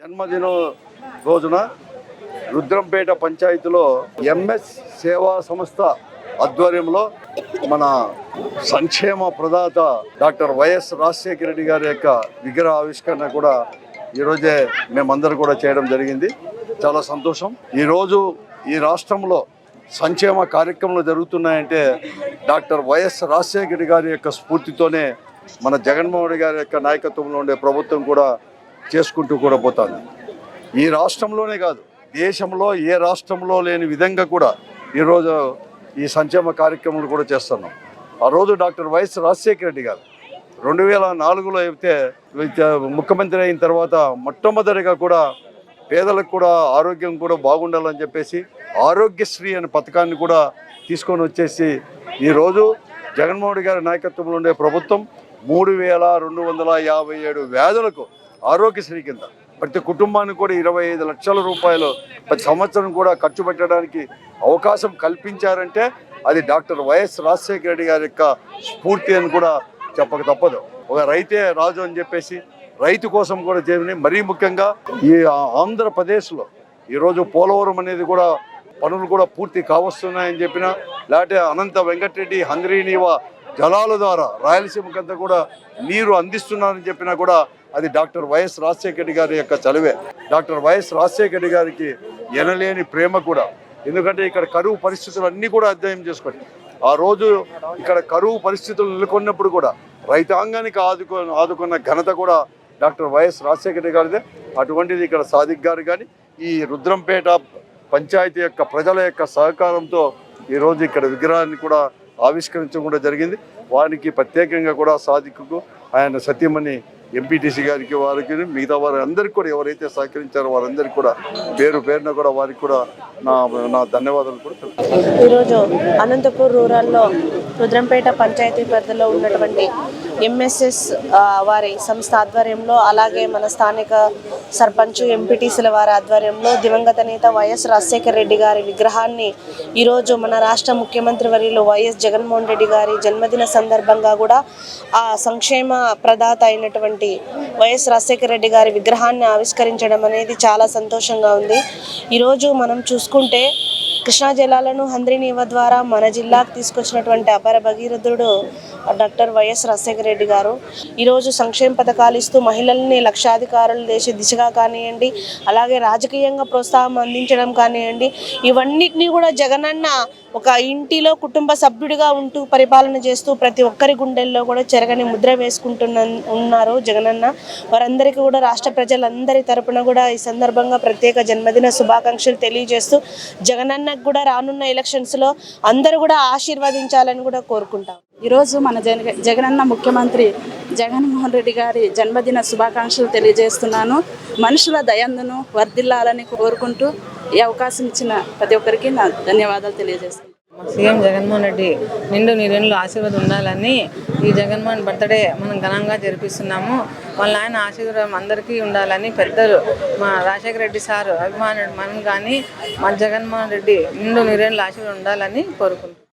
జన్మదినం రోజున రుద్రంపేట పంచాయతీలో ఎంఎస్ సేవా సంస్థ ఆధ్వర్యంలో మన సంక్షేమ ప్రదాత డాక్టర్ వైఎస్ రాజశేఖర రెడ్డి గారి యొక్క విగ్రహ ఆవిష్కరణ కూడా ఈరోజే మేమందరూ కూడా చేయడం జరిగింది. చాలా సంతోషం. ఈరోజు ఈ రాష్ట్రంలో సంక్షేమ కార్యక్రమాలు జరుగుతున్నాయంటే డాక్టర్ వైఎస్ రాజశేఖర గారి యొక్క స్ఫూర్తితోనే మన జగన్మోహన్ రెడ్డి గారి యొక్క నాయకత్వంలో ఉండే ప్రభుత్వం కూడా చేసుకుంటూ కూడా పోతుంది. ఈ రాష్ట్రంలోనే కాదు దేశంలో ఏ రాష్ట్రంలో లేని విధంగా కూడా ఈరోజు ఈ సంక్షేమ కార్యక్రమాలు కూడా చేస్తున్నాం. ఆ రోజు డాక్టర్ వైఎస్ రాజశేఖర రెడ్డి గారు రెండు వేల నాలుగులో అయితే ముఖ్యమంత్రి అయిన తర్వాత మొట్టమొదటిగా కూడా పేదలకు కూడా ఆరోగ్యం కూడా బాగుండాలని చెప్పేసి ఆరోగ్యశ్రీ అనే పథకాన్ని కూడా తీసుకొని వచ్చేసి ఈరోజు జగన్మోహన్ గారి నాయకత్వంలో ఉండే ప్రభుత్వం మూడు వేల రెండు వందల యాభై ఏడు వ్యాధులకు ఆరోగ్యశ్రీ కింద. ప్రతి కుటుంబానికి కూడా ఇరవై ఐదు లక్షల రూపాయలు ప్రతి సంవత్సరం కూడా ఖర్చు పెట్టడానికి అవకాశం కల్పించారంటే అది డాక్టర్ వైఎస్ రాజశేఖర రెడ్డి గారి యొక్క స్ఫూర్తి అని కూడా చెప్పక తప్పదు. ఒక రైతే రాజు అని చెప్పేసి రైతు కోసం కూడా చేయని మరీ ముఖ్యంగా ఈ ఆంధ్రప్రదేశ్లో ఈరోజు పోలవరం అనేది కూడా పనులు కూడా పూర్తి కావస్తున్నాయని చెప్పిన లేకపోతే అనంత వెంకటరెడ్డి హంద్రీనీవ జలాల ద్వారా రాయలసీమకంతా కూడా నీరు అందిస్తున్నారని చెప్పినా కూడా అది డాక్టర్ వైఎస్ రాజశేఖర రెడ్డి గారి యొక్క చలివే. Doctor Y S Rajasekhara Reddy గారికి ఎనలేని ప్రేమ కూడా. ఎందుకంటే ఇక్కడ కరువు పరిస్థితులు అన్నీ కూడా అధ్యయనం చేసుకోండి. ఆ రోజు ఇక్కడ కరువు పరిస్థితులు నెలకొన్నప్పుడు కూడా రైతాంగానికి ఆదుకు ఆదుకున్న ఘనత కూడా డాక్టర్ వైఎస్ రాజశేఖర రెడ్డి గారిదే. అటువంటిది ఇక్కడ సాదిక్ గారు కానీ ఈ రుద్రంపేట పంచాయతీ యొక్క ప్రజల యొక్క సహకారంతో ఈరోజు ఇక్కడ విగ్రహాన్ని కూడా ఆవిష్కరించడం కూడా జరిగింది. వారికి ప్రత్యేకంగా కూడా సాదిక్కు ఆయన సత్యమణి ఎంపీటీసీ గారికి వారికి మిగతా వారి అందరికి కూడా ఎవరైతే సహకరించారో వారందరికీ కూడా పేరు పేరున కూడా వారికి కూడా నా నా ధన్యవాదాలు కూడా ఈరోజు అనంతపూర్ రూరల్లో రుద్రంపేట పంచాయతీ పరిధిలో ఉన్నటువంటి ఎంఎస్ఎస్ వారి సంస్థ ఆధ్వర్యంలో అలాగే మన స్థానిక సర్పంచ్ ఎంపీటీసీల వారి ఆధ్వర్యంలో దివంగత నేత వైఎస్ రాజశేఖర రెడ్డి గారి విగ్రహాన్ని ఈరోజు మన రాష్ట్ర ముఖ్యమంత్రి వర్యులు వైఎస్ జగన్మోహన్ రెడ్డి గారి జన్మదిన సందర్భంగా కూడా ఆ సంక్షేమ ప్రదాత అయినటువంటి వైఎస్ రాజశేఖర రెడ్డి గారి విగ్రహాన్ని ఆవిష్కరించడం అనేది చాలా సంతోషంగా ఉంది. ఈరోజు మనం చూసుకుంటే కృష్ణా జలాలను హంద్రీనీవ ద్వారా మన జిల్లాకు తీసుకొచ్చినటువంటి అపర భగీరథుడు డాక్టర్ వైఎస్ రాజశేఖర రెడ్డి గారు. ఈరోజు సంక్షేమ పథకాలు ఇస్తూ మహిళల్ని లక్షాధికారులు చేసే దిశగా కానివ్వండి అలాగే రాజకీయంగా ప్రోత్సాహం అందించడం కానివ్వండి ఇవన్నిటినీ కూడా జగనన్న ఒక ఇంటిలో కుటుంబ సభ్యుడిగా ఉంటూ పరిపాలన చేస్తూ ప్రతి ఒక్కరి గుండెల్లో కూడా చెరగని ముద్ర వేసుకుంటున్న ఉన్నారు జగనన్న. వారందరికీ కూడా రాష్ట్ర ప్రజలందరి తరపున కూడా ఈ సందర్భంగా ప్రత్యేక జన్మదిన శుభాకాంక్షలు తెలియజేస్తూ జగనన్నకు కూడా రానున్న ఎలక్షన్స్లో అందరూ కూడా ఆశీర్వదించాలని కూడా కోరుకుంటాం. ఈరోజు మన జగ జగనన్న ముఖ్యమంత్రి జగన్మోహన్ రెడ్డి గారి జన్మదిన శుభాకాంక్షలు తెలియజేస్తున్నాను. మనుషుల దయందును వర్ధిల్లాలని కోరుకుంటూ ఈ అవకాశం ఇచ్చిన ప్రతి ఒక్కరికి నా ధన్యవాదాలు తెలియజేస్తాను. సీఎం జగన్మోహన్ రెడ్డి నిండు నీరెండ్లు ఆశీర్వాదం ఉండాలని ఈ జగన్మోహన్ బర్త్డే మనం ఘనంగా జరిపిస్తున్నాము. వాళ్ళ ఆయన ఆశీర్వాదం అందరికీ ఉండాలని పెద్దలు మా రాజశేఖర రెడ్డి సార్ అభిమానుడు మనం కానీ మా జగన్మోహన్ రెడ్డి నిండు నీరెండ్లు ఆశీర్వాదం ఉండాలని కోరుకుంటున్నాం.